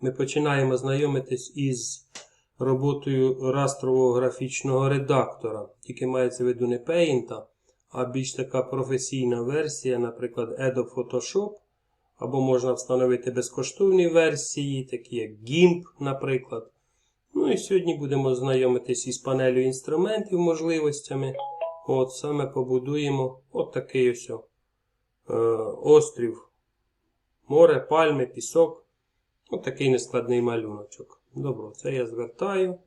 ми починаємо знайомитись із роботою растрового графічного редактора. Тільки мається в виду не Paint, а більш така професійна версія, наприклад, Adobe Photoshop. Або можна встановити безкоштовні версії, такі як GIMP, наприклад. Ну і сьогодні будемо знайомитись із панелью інструментів, можливостями. От саме побудуємо от такий ось е, острів. Море, пальми, пісок. От такий нескладний малюночок. Добро, це я звертаю.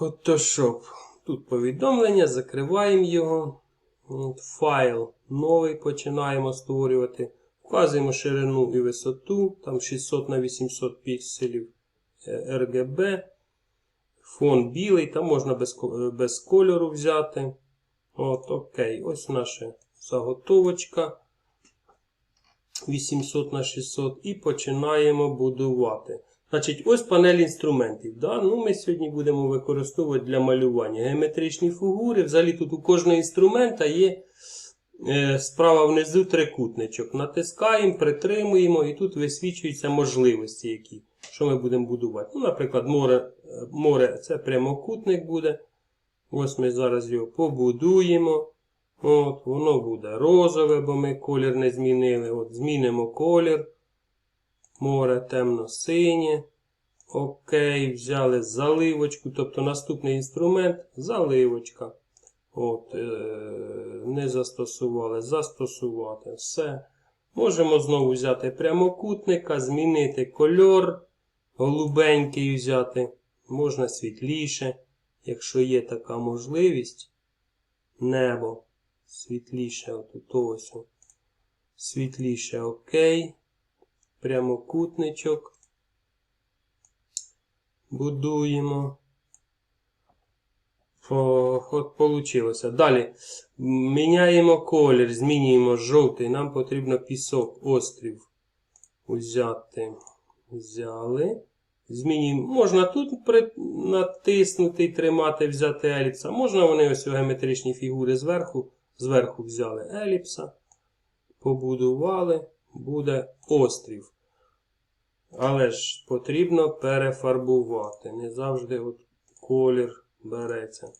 Photoshop. Тут повідомлення, закриваємо його. Файл новий починаємо створювати. Вказуємо ширину і висоту, там 600 на 800 пікселів е, RGB. Фон білий, там можна без, е, без кольору взяти. От, окей, ось наша заготовочка 800 на 600 і починаємо будувати. Значить, ось панель інструментів. Да? Ну, ми сьогодні будемо використовувати для малювання геометричні фігури. Взагалі тут у кожного інструмента є е, справа внизу трикутничок. Натискаємо, притримуємо, і тут висвічуються можливості, які, що ми будемо будувати. Ну, наприклад, море, е, море це прямокутник буде. Ось ми зараз його побудуємо. От, Воно буде розове, бо ми колір не змінили. От, Змінимо колір. Море темно-синє. Окей, взяли заливочку, тобто наступний інструмент заливочка. От, е, не застосували, застосувати. Все. Можемо знову взяти прямокутника, змінити кольор, голубенький взяти. Можна світліше, якщо є така можливість. Небо світліше, отут ось. Світліше, окей. Прямокутничок. Будуємо. О, от получилося. Далі. Міняємо колір, змінюємо жовтий. Нам потрібно пісок, острів взяти. Взяли. Змінюємо. Можна тут при... натиснути і тримати, взяти еліпса. Можна вони ось геометричні фігури зверху. Зверху взяли еліпса. Побудували. Буде острів. Але ж потрібно перефарбувати. Не завжди от колір береться.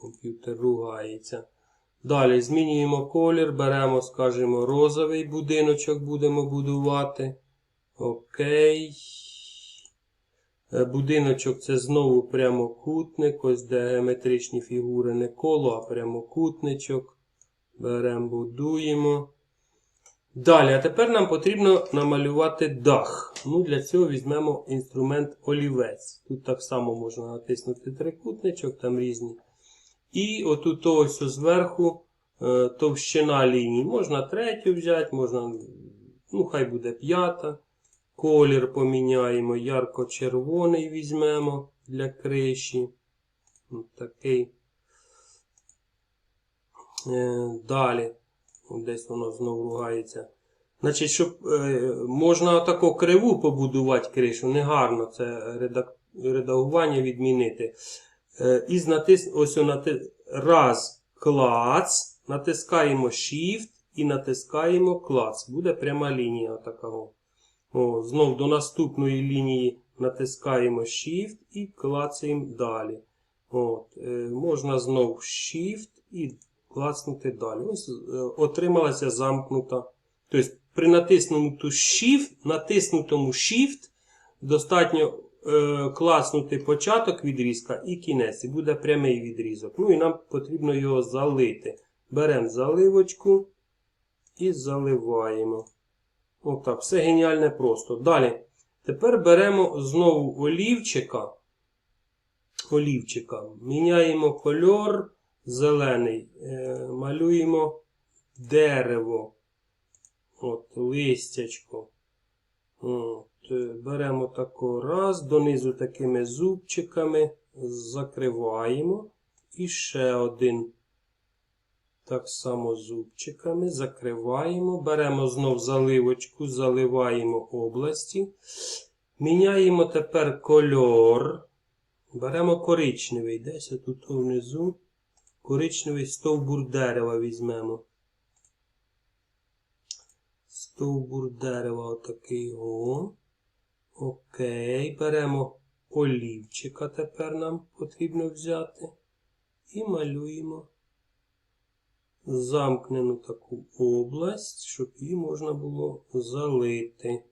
Комп'ютер ругається. Далі змінюємо колір, беремо, скажімо, розовий будиночок будемо будувати. Окей. Е, Будиночок це знову прямокутник. Ось де геометричні фігури не коло, а прямокутничок. Беремо, будуємо. Далі, а тепер нам потрібно намалювати дах. Ну, Для цього візьмемо інструмент олівець. Тут так само можна натиснути трикутничок, там різні. І отут ось зверху е, товщина ліній. Можна третю взяти, можна, ну, хай буде п'ята. Колір поміняємо, ярко-червоний візьмемо для криші. Такий. Е, далі. Десь воно знову ругається. Значить, щоб е, можна таку криву побудувати кришу, негарно це редагування відмінити. Е, і натис, ось нати, раз клац, натискаємо Shift і натискаємо клац. Буде пряма лінія такого. О, знов до наступної лінії натискаємо Shift і клацаємо далі. От, е, можна знов Shift і клацнути далі. Ось е, отрималася замкнута. Тобто при натиснутому Shift, натиснутому Shift достатньо е, класнути початок відрізка і кінець. І буде прямий відрізок. Ну і нам потрібно його залити. Беремо заливочку і заливаємо. Отак, все геніальне просто. Далі. Тепер беремо знову олівчика. Олівчика. Міняємо кольор зелений. Е, малюємо дерево. От, листячко. От, е, беремо тако раз, донизу такими зубчиками, закриваємо. І ще один. Так само зубчиками закриваємо. Беремо знов заливочку, заливаємо області. Міняємо тепер кольор. Беремо коричневий. Десь тут внизу. Коричневий стовбур дерева візьмемо. стовбур дерева отакий о. Окей. Беремо олівчика тепер нам потрібно взяти. І малюємо замкнену таку область, щоб її можна було залити.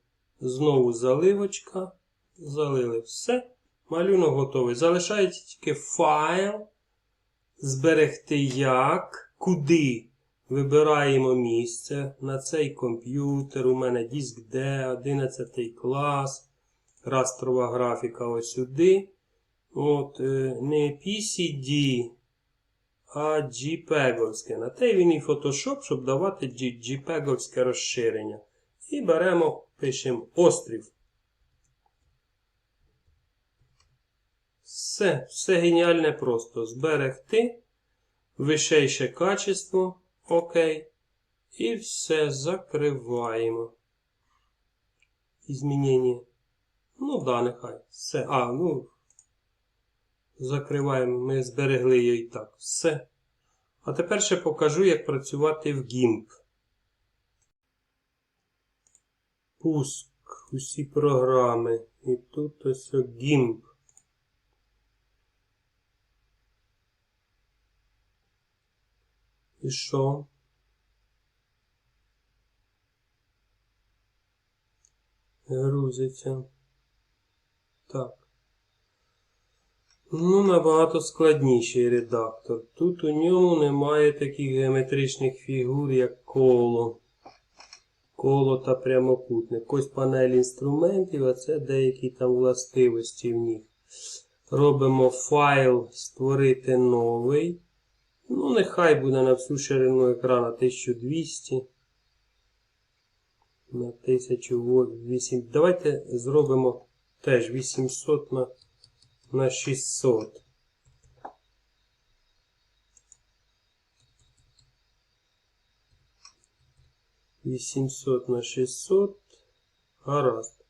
Знову заливочка. Залили все. Малюнок готовий. Залишається тільки файл. Зберегти як, куди. Вибираємо місце на цей комп'ютер. У мене диск D, 11 клас. Растрова графіка ось сюди. От, е, не PCD, а JPEG. На те він і Photoshop, щоб давати JPEG розширення. І беремо, пишемо острів. Все, все геніальне просто. Зберегти. Вищейше качество. Окей. І все закриваємо. Ізмінення. Ну да, нехай. Все. А, ну. Закриваємо. Ми зберегли її так. Все. А тепер ще покажу, як працювати в GIMP. Пуск. Усі програми. І тут ось GIMP. І що? Грузиться. Так. Ну, набагато складніший редактор. Тут у ньому немає таких геометричних фігур, як коло. Коло та прямокутник. Ось панель інструментів, а це деякі там властивості в них. Робимо файл, створити новий. Ну, нехай буде на всю ширину екрана 1200 на 1008. Давайте зробимо теж 800 на, на 600. Вісімсот на 600. Гаразд.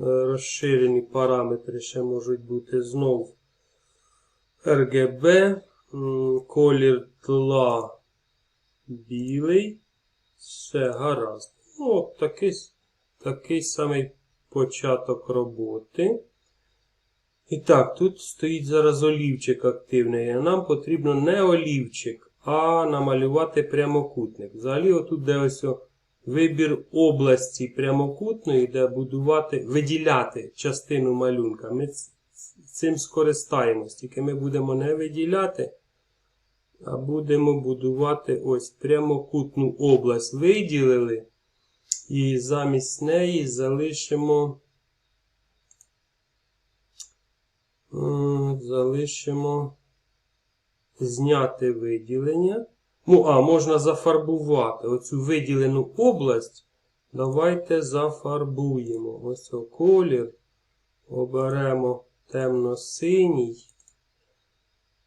Е, Розширені параметри ще можуть бути знов RGB. Колір тла білий. Все гаразд. Ну, от такий, такий самий початок роботи. І так, тут стоїть зараз олівчик активний. А нам потрібно не олівчик, а намалювати прямокутник. Взагалі, отут де ось вибір області прямокутної, де будувати, виділяти частину малюнка. Ми цим скористаємось. Тільки ми будемо не виділяти, а будемо будувати ось прямокутну область. Виділили. І замість неї залишимо. Залишимо зняти виділення. Ну, а, можна зафарбувати. Оцю виділену область. Давайте зафарбуємо. Ось колір. Оберемо темно-синій.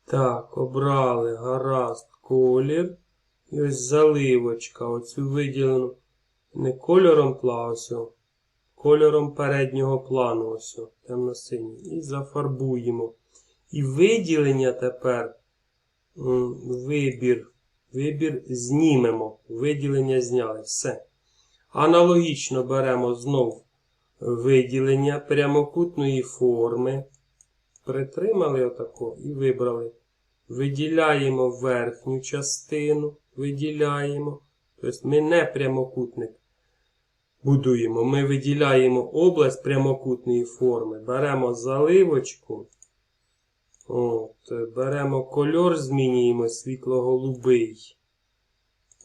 Так, обрали гаразд колір. І ось заливочка. Оцю виділену не кольором о, кольором переднього плану. Ось, темно-синій. І зафарбуємо. І виділення тепер вибір. Вибір знімемо. Виділення зняли. Все. Аналогічно беремо знов виділення прямокутної форми. Притримали отако і вибрали. Виділяємо верхню частину. Виділяємо. Тобто ми не прямокутник будуємо. Ми виділяємо область прямокутної форми. Беремо заливочку. От, беремо кольор, змінюємо світло-голубий.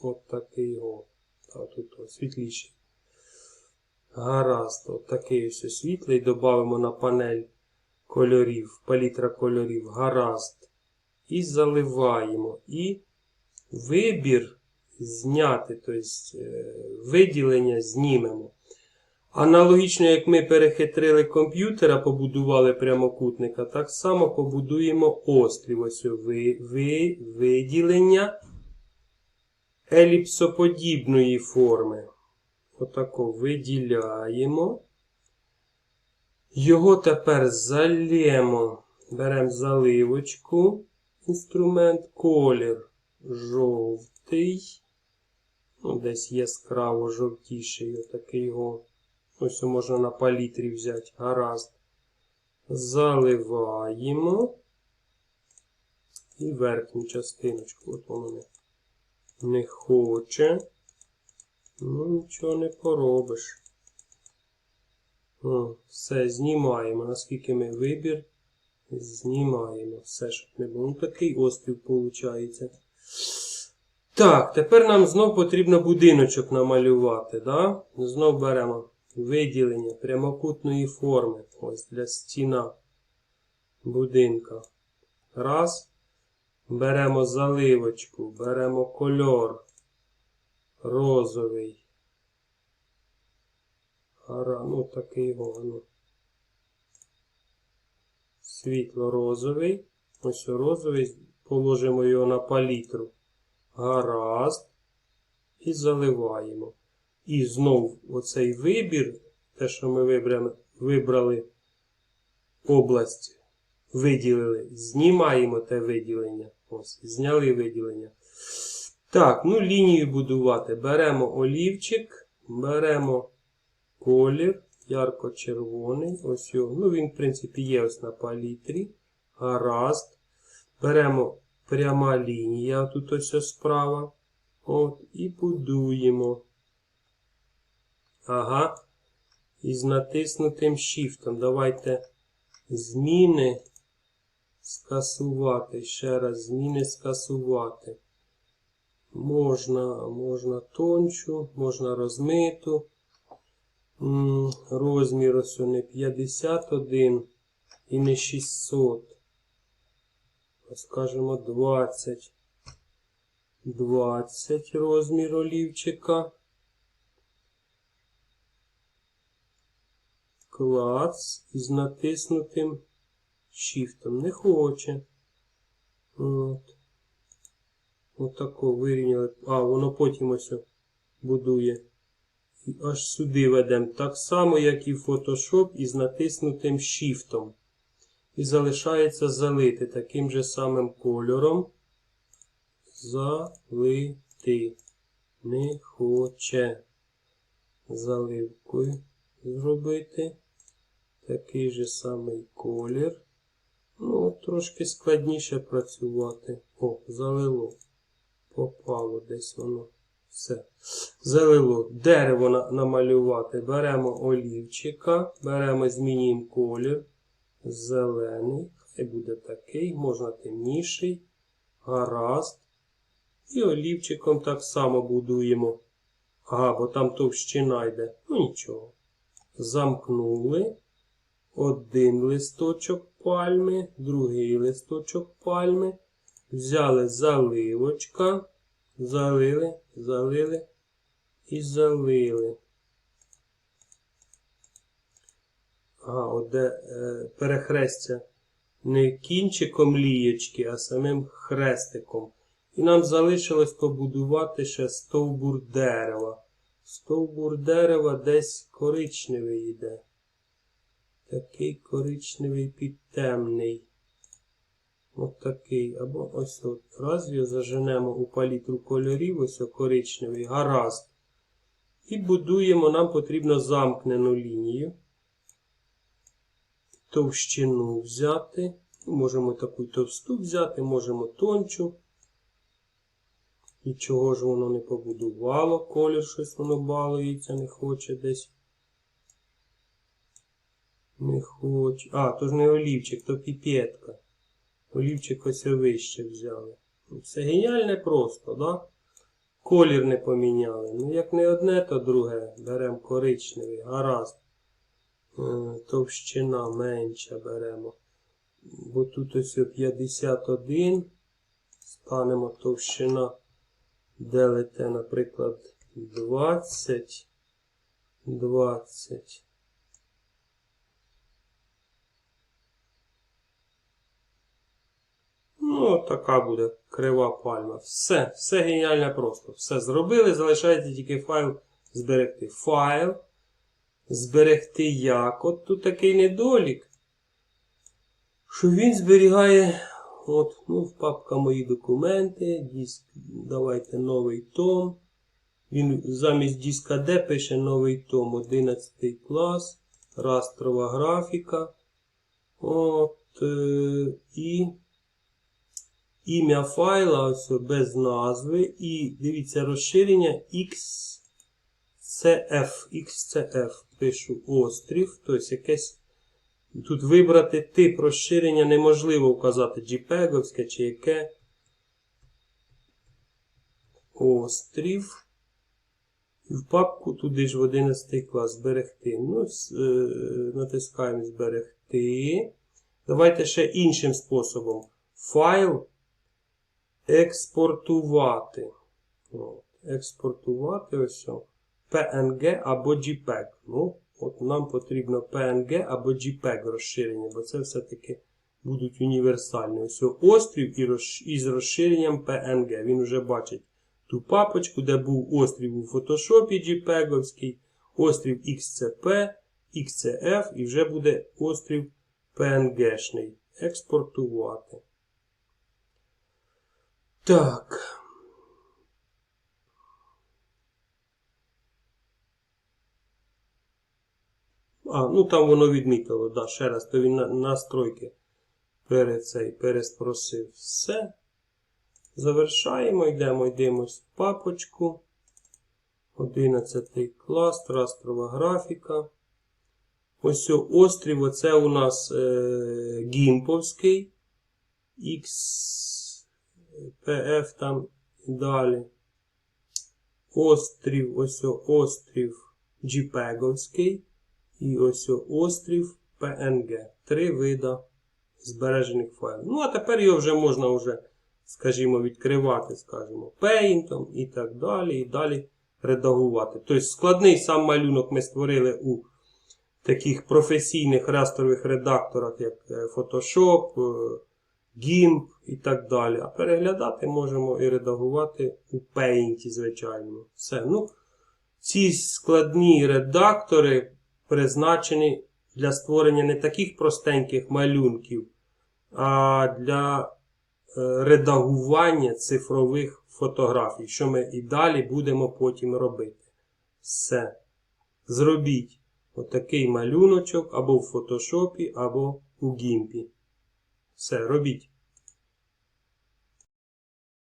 От такий о. Та тут світліший. Гаразд, от такий ось світлий. Додамо на панель кольорів, палітра кольорів. Гаразд. І заливаємо. І вибір зняти, тобто е, виділення знімемо. Аналогічно, як ми перехитрили комп'ютера, побудували прямокутника, так само побудуємо острів. Ось ви, ви, виділення еліпсоподібної форми. Отако виділяємо. Його тепер залємо. Беремо заливочку, інструмент, колір жовтий. Ну, десь яскраво жовтіший отакий його. Ось можна на палітрі взяти. Гаразд. Заливаємо. І верхню частиночку. От воно не, не хоче. Ну, нічого не поробиш. О, все, знімаємо. Наскільки ми вибір, знімаємо. Все, щоб не було. Ну, такий острів виходить. Так, тепер нам знов потрібно будиночок намалювати. Да? Знов беремо виділення прямокутної форми. Ось для стіна будинка. Раз. Беремо заливочку, беремо кольор розовий. Гара, ну такий ну. Світло-розовий. Ось розовий. Положимо його на палітру. Гаразд. І заливаємо. І знов оцей вибір, те, що ми вибрали, вибрали область, виділили, знімаємо те виділення. Ось, зняли виділення. Так, ну лінію будувати. Беремо олівчик, беремо колір, ярко-червоний. Ось його. Ну, він, в принципі, є ось на палітрі. Гаразд. Беремо пряма лінія, тут ось справа. От, і будуємо. Ага. І з натиснутим shift. Давайте зміни скасувати. Ще раз зміни скасувати. Можна, можна тончу, можна розмиту. Розмір ось не 51 і не 600. Скажемо 20. 20 розмір олівчика. Клац із натиснутим shiftом. Не хоче. От. Отако вирівняли. А, воно потім ось будує. І аж сюди ведемо. Так само, як і в Photoshop із натиснутим Shift. І залишається залити таким же самим кольором. Залити. Не хоче. Заливкою зробити. Такий же самий колір. Ну, трошки складніше працювати. О, залило. Попало десь воно. Все. Залило. Дерево на- намалювати. Беремо олівчика, беремо, змінюємо колір. Зелений. Хай буде такий, можна темніший. Гаразд. І олівчиком так само будуємо. Ага, бо там товщина йде. Ну нічого. Замкнули. Один листочок пальми, другий листочок пальми. Взяли заливочка, залили, залили і залили. Ага, от де е, перехрестя не кінчиком лієчки, а самим хрестиком. І нам залишилось побудувати ще стовбур дерева. Стовбур дерева десь коричневий йде. Такий коричневий підтемний. От такий. Або ось от. Раз його заженемо у палітру кольорів, ось коричневий, гаразд. І будуємо, нам потрібно замкнену лінію. Товщину взяти. Можемо таку товсту взяти, можемо тончу. І чого ж воно не побудувало? Колір щось воно балується, не хоче десь. Не хоче. А, то ж не олівчик, то піпетка. Олівчик ось вище взяли. Все геніальне просто, да? Колір не поміняли. Ну, як не одне, то друге. Беремо коричневий, гаразд. Е, Товщина менша беремо. Бо тут ось 51. Станемо товщина. Делите, наприклад, 20. 20. Ну, така буде крива пальма. Все, все геніально просто. Все зробили, залишається тільки файл зберегти. Файл. Зберегти як. От тут такий недолік. Що він зберігає. От, ну, папка мої документи. Диск, давайте новий том. Він замість диска D пише новий том, 11 клас, растрова графіка. От, е, і ім'я файла ось без назви. І дивіться розширення XCF. XCF. Пишу острів. Тобто якесь. Тут вибрати тип розширення неможливо вказати JPEG чи яке. Острів. І в папку туди ж в 11 клас зберегти. Ну, е, натискаємо зберегти. Давайте ще іншим способом. Файл експортувати. Експортувати ось. PNG або JPEG. Ну, от нам потрібно PNG або JPEG розширення, бо це все-таки будуть універсальні. Ось острів із розширенням PNG. Він вже бачить ту папочку, де був острів у Photoshop JPEG-овський, острів XCP, XCF і вже буде острів PNG-шний. Експортувати. Так. А, ну там воно відмітило, да, ще раз, то він на, настройки перед цей переспросив. Все. Завершаємо, йдемо, йдемо в папочку. 11 клас, трастрова графіка. Ось острів, оце у нас е, Гімповський. XPF там і далі. Острів, ось острів JPEG-овський. І ось острів PNG. Три вида збережених файлів. Ну, а тепер його вже можна вже, скажімо, відкривати, скажімо, Paint і так далі. І далі редагувати. Тобто складний сам малюнок ми створили у таких професійних растрових редакторах, як е, Photoshop, е, GIMP і так далі. А переглядати можемо і редагувати у Paint, звичайно. Все. Ну, ці складні редактори призначені для створення не таких простеньких малюнків, а для е, редагування цифрових фотографій, що ми і далі будемо потім робити. Все. Зробіть отакий малюночок або в фотошопі, або у гімпі. Все, робіть.